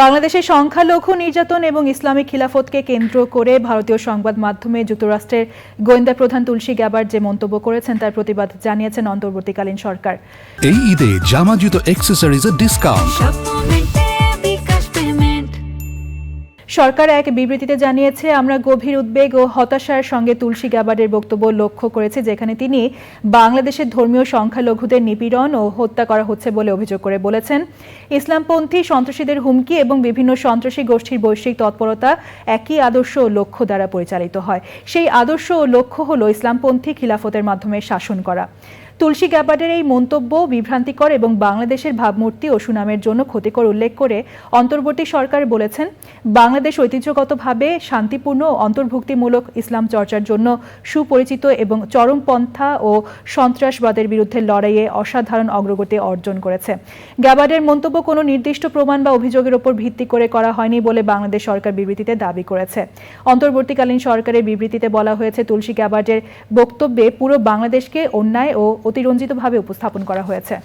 বাংলাদেশে সংখ্যালঘু নির্যাতন এবং ইসলামিক খিলাফতকে কেন্দ্র করে ভারতীয় সংবাদ মাধ্যমে যুক্তরাষ্ট্রের গোয়েন্দা প্রধান তুলসী গ্যাবার যে মন্তব্য করেছেন তার প্রতিবাদ জানিয়েছেন অন্তর্বর্তীকালীন সরকার। এই ঈদে জামা জুতো অ্যাক্সেসরিজের ডিসকাউন্ট সরকার এক বিবৃতিতে জানিয়েছে, আমরা গভীর উদ্বেগ ও হতাশার সঙ্গে তুলসী গ্যাবার্ডের বক্তব্য লক্ষ্য করেছি, যেখানে তিনি বাংলাদেশের ধর্মীয় সংখ্যালঘুদের নিপীড়ন ও হত্যা করা হচ্ছে বলে অভিযোগ করে বলেছেন। ইসলামপন্থী সন্ত্রাসীদের হুমকি এবং বিভিন্ন সন্ত্রাসী গোষ্ঠীর বৈশ্বিক তৎপরতা একই আদর্শ ও লক্ষ্য দ্বারা পরিচালিত হয়। সেই আদর্শ ও লক্ষ্য হল ইসলামপন্থী খিলাফতের মাধ্যমে শাসন করা। তুলসী গ্যাবার্ডের এই মন্তব্য বিভ্রান্তিকর এবং বাংলাদেশের ভাবমূর্তি ও সুনামের জন্য ক্ষতিকর উল্লেখ করে অন্তর্বর্তী সরকার বলেছেন, বাংলাদেশ ঐতিহ্যগতভাবে শান্তিপূর্ণ অন্তর্ভুক্তিমূলক ইসলাম চর্চার জন্য সুপরিচিত এবং চরমপন্থা ও সন্ত্রাসবাদের বিরুদ্ধে লড়াইয়ে অসাধারণ অগ্রগতি অর্জন করেছে। গ্যাবার্ডের মন্তব্য, কোনো নির্দিষ্ট প্রমাণ বা অভিযোগের উপর ভিত্তি করে করা হয়নি বলে বাংলাদেশ সরকার বিবৃতিতে দাবি করেছে। অন্তর্বর্তীকালীন সরকারের বিবৃতিতে বলা হয়েছে, তুলসী গ্যাবার্ডের বক্তব্যে পুরো বাংলাদেশকে অন্যায় ও অতিরঞ্জিতভাবে উপস্থাপন করা হয়েছে।